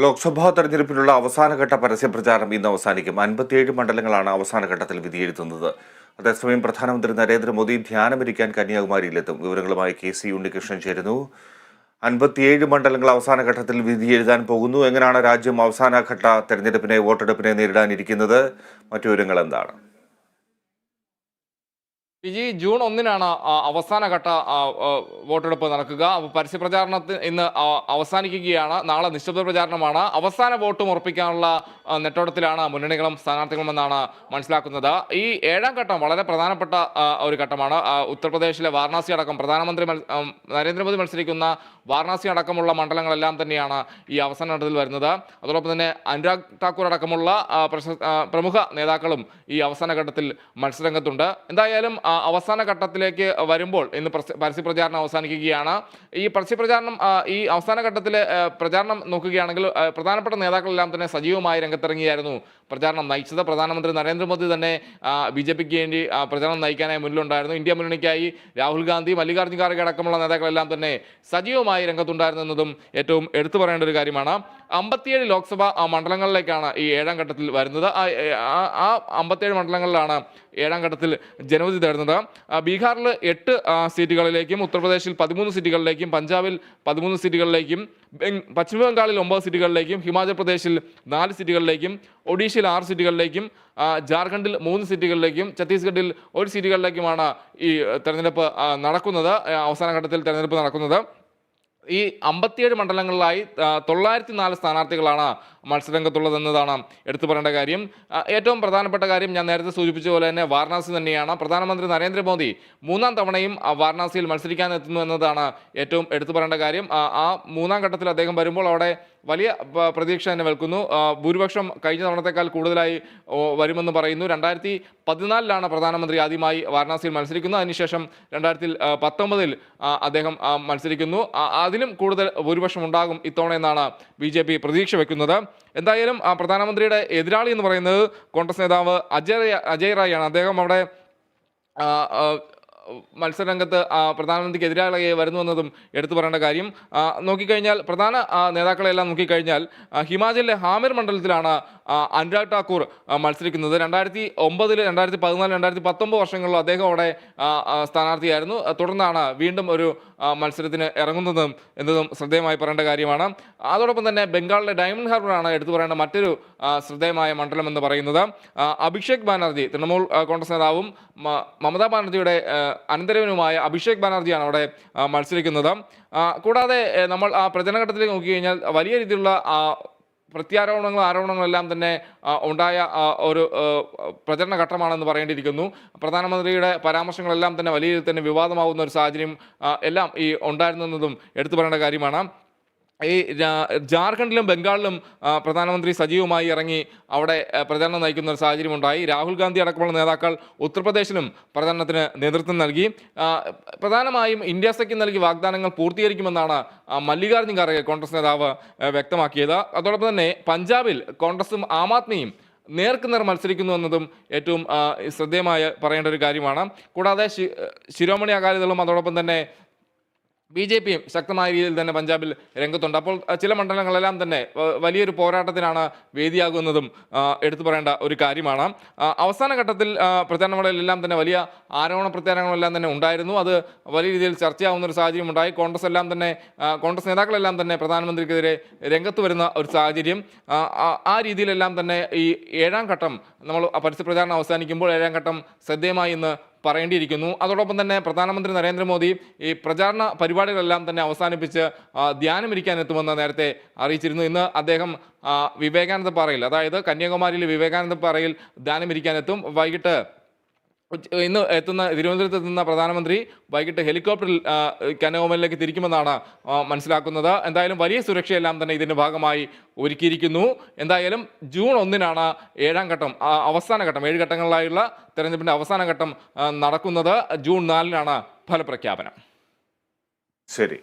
ലോക്സഭാ തെരഞ്ഞെടുപ്പിനുള്ള അവസാനഘട്ട പരസ്യ പ്രചാരണം ഇന്ന് അവസാനിക്കും. അൻപത്തിയേഴ് മണ്ഡലങ്ങളാണ് അവസാനഘട്ടത്തിൽ വിധിയെഴുതുന്നത് അതേസമയം പ്രധാനമന്ത്രി നരേന്ദ്രമോദി ധ്യാനമിരിക്കാൻ കന്യാകുമാരിയിലെത്തും. വിവരങ്ങളുമായി കെ സി ഉണ്ണികൃഷ്ണൻ ചേരുന്നു. അൻപത്തിയേഴ് മണ്ഡലങ്ങൾ അവസാനഘട്ടത്തിൽ വിധി എഴുതാൻ പോകുന്നു. എങ്ങനെയാണ് രാജ്യം അവസാനഘട്ട തെരഞ്ഞെടുപ്പിനെ വോട്ടെടുപ്പിനെ നേരിടാനിരിക്കുന്നത്? മറ്റു വിവരങ്ങൾ എന്താണ്? വിജി ജൂൺ ഒന്നിനാണ് അവസാന അവസാനഘട്ട വോട്ടെടുപ്പ് നടക്കുക. അപ്പോൾ പരസ്യപ്രചാരണത്തിന് ഇന്ന് അവസാനിക്കുകയാണ്. നാളെ നിശബ്ദ പ്രചാരണമാണ്. അവസാന വോട്ടും ഉറപ്പിക്കാനുള്ള നെട്ടോട്ടത്തിലാണ് മുന്നണികളും സ്ഥാനാർത്ഥികളും എന്നാണ് മനസ്സിലാക്കുന്നത്. ഈ ഏഴാം ഘട്ടം വളരെ പ്രധാനപ്പെട്ട ഒരു ഘട്ടമാണ്. ഉത്തർപ്രദേശിലെ വാരണാസി അടക്കം പ്രധാനമന്ത്രി നരേന്ദ്രമോദി മത്സരിക്കുന്ന വാരണാസി അടക്കമുള്ള മണ്ഡലങ്ങളെല്ലാം തന്നെയാണ് ഈ അവസാന ഘട്ടത്തിൽ വരുന്നത്. അതോടൊപ്പം തന്നെ അനുരാഗ് ഠാക്കൂർ അടക്കമുള്ള പ്രമുഖ നേതാക്കളും ഈ അവസാന ഘട്ടത്തിൽ മത്സരരംഗത്തുണ്ട്. എന്തായാലും അവസാന ഘട്ടത്തിലേക്ക് വരുമ്പോൾ ഇന്ന് പരസ്യ പരസ്യപ്രചാരണം അവസാനിക്കുകയാണ്. ഈ പരസ്യപ്രചാരണം പ്രചാരണം ഈ അവസാന ഘട്ടത്തിലെ പ്രചാരണം നോക്കുകയാണെങ്കിൽ പ്രധാനപ്പെട്ട നേതാക്കളെല്ലാം തന്നെ സജീവമായി രംഗത്തിറങ്ങിയായിരുന്നു. പ്രചാരണം നയിച്ചത് പ്രധാനമന്ത്രി നരേന്ദ്രമോദി തന്നെ ബി ജെ പിക്ക് വേണ്ടി പ്രചാരണം നയിക്കാനായി മുന്നിലുണ്ടായിരുന്നു. ഇന്ത്യ മുന്നണിക്കായി രാഹുൽ ഗാന്ധി മല്ലികാർജുൻ ഖാർഗെ അടക്കമുള്ള നേതാക്കളെല്ലാം തന്നെ സജീവമായി രംഗത്തുണ്ടായിരുന്നു എന്നതും ഏറ്റവും എടുത്തു പറയേണ്ട ഒരു കാര്യമാണ്. അമ്പത്തിയേഴ് ലോക്സഭാ മണ്ഡലങ്ങളിലേക്കാണ് ഈ ഏഴാം ഘട്ടത്തിൽ വരുന്നത്. ആ അമ്പത്തിയേഴ് മണ്ഡലങ്ങളിലാണ് ഏഴാം ഘട്ടത്തിൽ ജനവിധി തേടുന്നത്. ആ, ബീഹാറിൽ എട്ട് സീറ്റുകളിലേക്കും ഉത്തർപ്രദേശിൽ പതിമൂന്ന് സീറ്റുകളിലേക്കും പഞ്ചാബിൽ പതിമൂന്ന് സീറ്റുകളിലേക്കും പശ്ചിമബംഗാളിൽ പശ്ചിമ ബംഗാളിൽ ഒമ്പത് സീറ്റുകളിലേക്കും ഹിമാചൽ പ്രദേശിൽ നാല് സീറ്റുകളിലേക്കും ഒഡീഷയിൽ ആറ് സീറ്റുകളിലേക്കും ജാർഖണ്ഡിൽ മൂന്ന് സീറ്റുകളിലേക്കും ഛത്തീസ്ഗഡിൽ ഒരു സീറ്റുകളിലേക്കുമാണ് ഈ തെരഞ്ഞെടുപ്പ് നടക്കുന്നത് അവസാന ഘട്ടത്തിൽ തെരഞ്ഞെടുപ്പ് നടക്കുന്നത്. ഈ അമ്പത്തിയേഴ് മണ്ഡലങ്ങളിലായി തൊള്ളായിരത്തി നാല് സ്ഥാനാർത്ഥികളാണ് മത്സരരംഗത്തുള്ളതെന്നതാണ് എടുത്തു പറയേണ്ട കാര്യം. ഏറ്റവും പ്രധാനപ്പെട്ട കാര്യം ഞാൻ നേരത്തെ സൂചിപ്പിച്ച പോലെ തന്നെ വാരണാസി തന്നെയാണ്. പ്രധാനമന്ത്രി നരേന്ദ്രമോദി മൂന്നാം തവണയും വാരണാസിയിൽ മത്സരിക്കാൻ എത്തുന്നു എന്നതാണ് ഏറ്റവും എടുത്തു പറയേണ്ട കാര്യം. ആ മൂന്നാം ഘട്ടത്തിൽ അദ്ദേഹം വരുമ്പോൾ അവിടെ വലിയ പ്രതീക്ഷ തന്നെ വെൽക്കുന്നു. ഭൂരിപക്ഷം കഴിഞ്ഞ തവണത്തേക്കാൾ കൂടുതലായി വരുമെന്ന് പറയുന്നു. രണ്ടായിരത്തി പതിനാലിലാണ് പ്രധാനമന്ത്രി ആദ്യമായി വാരണാസിയിൽ മത്സരിക്കുന്നത്. അതിനുശേഷം രണ്ടായിരത്തി പത്തൊമ്പതിൽ അദ്ദേഹം മത്സരിക്കുന്നു. അതിലും കൂടുതൽ ഭൂരിപക്ഷം ഉണ്ടാകും ഇത്തവണ എന്നാണ് ബി ജെ പി പ്രതീക്ഷ വെക്കുന്നത്. എന്തായാലും പ്രധാനമന്ത്രിയുടെ എതിരാളി എന്ന് പറയുന്നത് കോൺഗ്രസ് നേതാവ് അജയ് അജയ് റായിയാണ് അദ്ദേഹം അവിടെ മത്സരരംഗത്ത് ആ, വരുന്നുവെന്നതും എടുത്തു പറയേണ്ട കാര്യം. നോക്കിക്കഴിഞ്ഞാൽ പ്രധാന നേതാക്കളെല്ലാം നോക്കിക്കഴിഞ്ഞാൽ ഹിമാചലിലെ ഹാമിർ മണ്ഡലത്തിലാണ് അനുരാഗ് ഠാക്കൂർ മത്സരിക്കുന്നത്. രണ്ടായിരത്തി ഒമ്പതിൽ രണ്ടായിരത്തി പതിനാല് രണ്ടായിരത്തി പത്തൊമ്പത് വർഷങ്ങളിൽ അദ്ദേഹം അവിടെ സ്ഥാനാർത്ഥിയായിരുന്നു. തുടർന്നാണ് വീണ്ടും ഒരു മത്സരത്തിന് ഇറങ്ങുന്നതും എന്നതും ശ്രദ്ധേയമായി പറയേണ്ട കാര്യമാണ്. അതോടൊപ്പം തന്നെ ബംഗാളിലെ ഡയമണ്ട് ഹാർബറാണ് എടുത്തു പറയേണ്ട മറ്റൊരു ശ്രദ്ധേയമായ മണ്ഡലം എന്ന് പറയുന്നത് അഭിഷേക് ബാനർജി തൃണമൂൽ കോൺഗ്രസ് നേതാവും മമതാ ബാനർജിയുടെ അനന്തരവനുമായ അഭിഷേക് ബാനർജിയാണ് അവിടെ മത്സരിക്കുന്നത്. കൂടാതെ നമ്മൾ ആ പ്രചരണഘട്ടത്തിലേക്ക് നോക്കിക്കഴിഞ്ഞാൽ വലിയ രീതിയിലുള്ള പ്രത്യാരോപണങ്ങൾ ആരോപണങ്ങളെല്ലാം തന്നെ ഉണ്ടായ ഒരു പ്രചരണ ഘട്ടമാണെന്ന് പറയേണ്ടിയിരിക്കുന്നു. പ്രധാനമന്ത്രിയുടെ പരാമർശങ്ങളെല്ലാം തന്നെ വലിയ രീതിയിൽ തന്നെ വിവാദമാവുന്ന ഒരു സാഹചര്യം എല്ലാം ഈ ഉണ്ടായിരുന്നതും എടുത്തു പറയേണ്ട കാര്യമാണ്. ഈ ജാർഖണ്ഡിലും ബംഗാളിലും പ്രധാനമന്ത്രി സജീവമായി ഇറങ്ങി അവിടെ പ്രചാരണം നയിക്കുന്ന ഒരു സാഹചര്യമുണ്ടായി. രാഹുൽ ഗാന്ധി അടക്കമുള്ള നേതാക്കൾ ഉത്തർപ്രദേശിലും പ്രചരണത്തിന് നേതൃത്വം നൽകി. പ്രധാനമായും ഇന്ത്യ സഖ്യം നൽകിയ വാഗ്ദാനങ്ങൾ പൂർത്തീകരിക്കുമെന്നാണ് മല്ലികാർജുൻ ഖാർഗെ കോൺഗ്രസ് നേതാവ് വ്യക്തമാക്കിയത്. അതോടൊപ്പം തന്നെ പഞ്ചാബിൽ കോൺഗ്രസും ആം ആദ്മിയും നേർക്കുനേർ മത്സരിക്കുന്നു എന്നതും ഏറ്റവും ശ്രദ്ധേയമായ പറയേണ്ട ഒരു കാര്യമാണ്. കൂടാതെ ശിരോമണി അകാലിദളും അതോടൊപ്പം തന്നെ ബി ജെ പിയും ശക്തമായ രീതിയിൽ തന്നെ പഞ്ചാബിൽ രംഗത്തുണ്ട്. അപ്പോൾ ചില മണ്ഡലങ്ങളെല്ലാം തന്നെ വലിയൊരു പോരാട്ടത്തിനാണ് വേദിയാകുന്നതും എടുത്തു പറയേണ്ട ഒരു കാര്യമാണ്. അവസാന ഘട്ടത്തിൽ പ്രചാരണങ്ങളിലെല്ലാം തന്നെ വലിയ ആരോപണ പ്രത്യാരോപണങ്ങളെല്ലാം തന്നെ ഉണ്ടായിരുന്നു. അത് വലിയ രീതിയിൽ ചർച്ചയാവുന്ന ഒരു സാഹചര്യം ഉണ്ടായി കോൺഗ്രസ് എല്ലാം തന്നെ കോൺഗ്രസ് നേതാക്കളെല്ലാം തന്നെ പ്രധാനമന്ത്രിക്കെതിരെ രംഗത്ത് വരുന്ന ഒരു സാഹചര്യം. ആ രീതിയിലെല്ലാം തന്നെ ഈ ഏഴാം ഘട്ടം നമ്മൾ പരസ്യ പ്രചാരണം അവസാനിക്കുമ്പോൾ ഏഴാം ഘട്ടം ശ്രദ്ധേയമായി ഇന്ന് പറയേണ്ടിയിരിക്കുന്നു. അതോടൊപ്പം തന്നെ പ്രധാനമന്ത്രി നരേന്ദ്രമോദി ഈ പ്രചാരണ പരിപാടികളെല്ലാം തന്നെ അവസാനിപ്പിച്ച് ധ്യാനമിരിക്കാൻ എത്തുമെന്ന് നേരത്തെ അറിയിച്ചിരുന്നു. ഇന്ന് അദ്ദേഹം വിവേകാനന്ദ പാറയിൽ അതായത് കന്യാകുമാരിയിലെ വിവേകാനന്ദ പാറയിൽ ധ്യാനമിരിക്കാൻ എത്തും വൈകിട്ട് ഇന്ന് എത്തുന്ന തിരുവനന്തപുരത്ത് എത്തുന്ന പ്രധാനമന്ത്രി വൈകിട്ട് ഹെലികോപ്റ്ററിൽ കനോമലിലേക്ക് തിരിക്കുമെന്നാണ് മനസ്സിലാക്കുന്നത്. എന്തായാലും വലിയ സുരക്ഷയെല്ലാം തന്നെ ഇതിന്റെ ഭാഗമായി ഒരുക്കിയിരിക്കുന്നു. എന്തായാലും ജൂൺ ഒന്നിനാണ് ഏഴാം ഘട്ടം അവസാന ഘട്ടം ഏഴ് ഘട്ടങ്ങളിലായുള്ള തെരഞ്ഞെടുപ്പിന്റെ അവസാന ഘട്ടം നടക്കുന്നത്. ജൂൺ നാലിനാണ് ഫലപ്രഖ്യാപനം. ശരി.